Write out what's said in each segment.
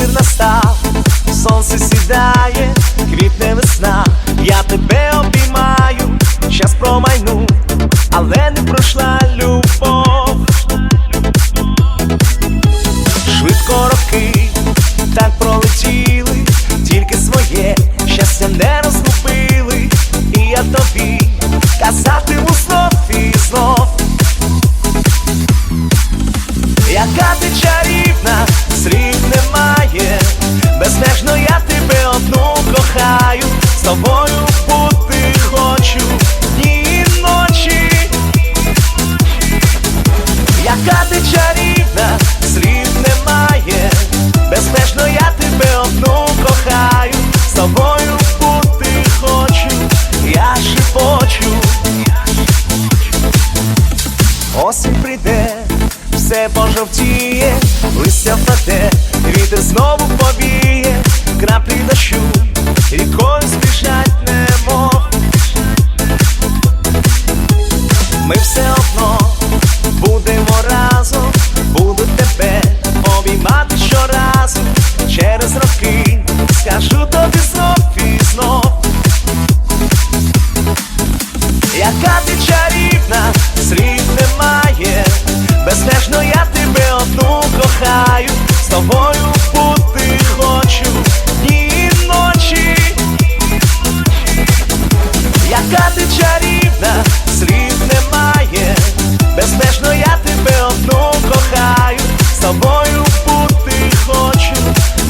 вечір настав, сонце сідає, квітне весна, я тебе обіймаю, щас промайну, але не пройшла любов. Швидко роки так пролетіли, тільки своє щастя не розгубили, і я тобі казатиму знов і знов. Яка ти чарівна, слів немає, безмежно я тебе одну кохаю, з тобою бути хочу дні і ночі. Яка ти чарівна, знову повіє, краплі дощу, рікою збіжать немов. Ми все одно будемо разом, буду тебе обіймати щоразу, через роки скажу тобі знов і знов. Яка ти чарівна, слів немає, безмежно я тебе одну кохаю, з тобою Яка ти чарівна, слів немає, безмежно я тебе одну кохаю, з тобою бути хочу,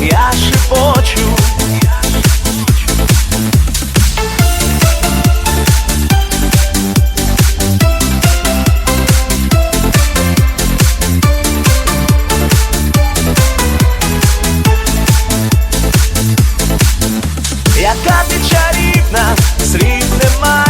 я шепочу. Яка ти чарівна, слів немає, безмежно я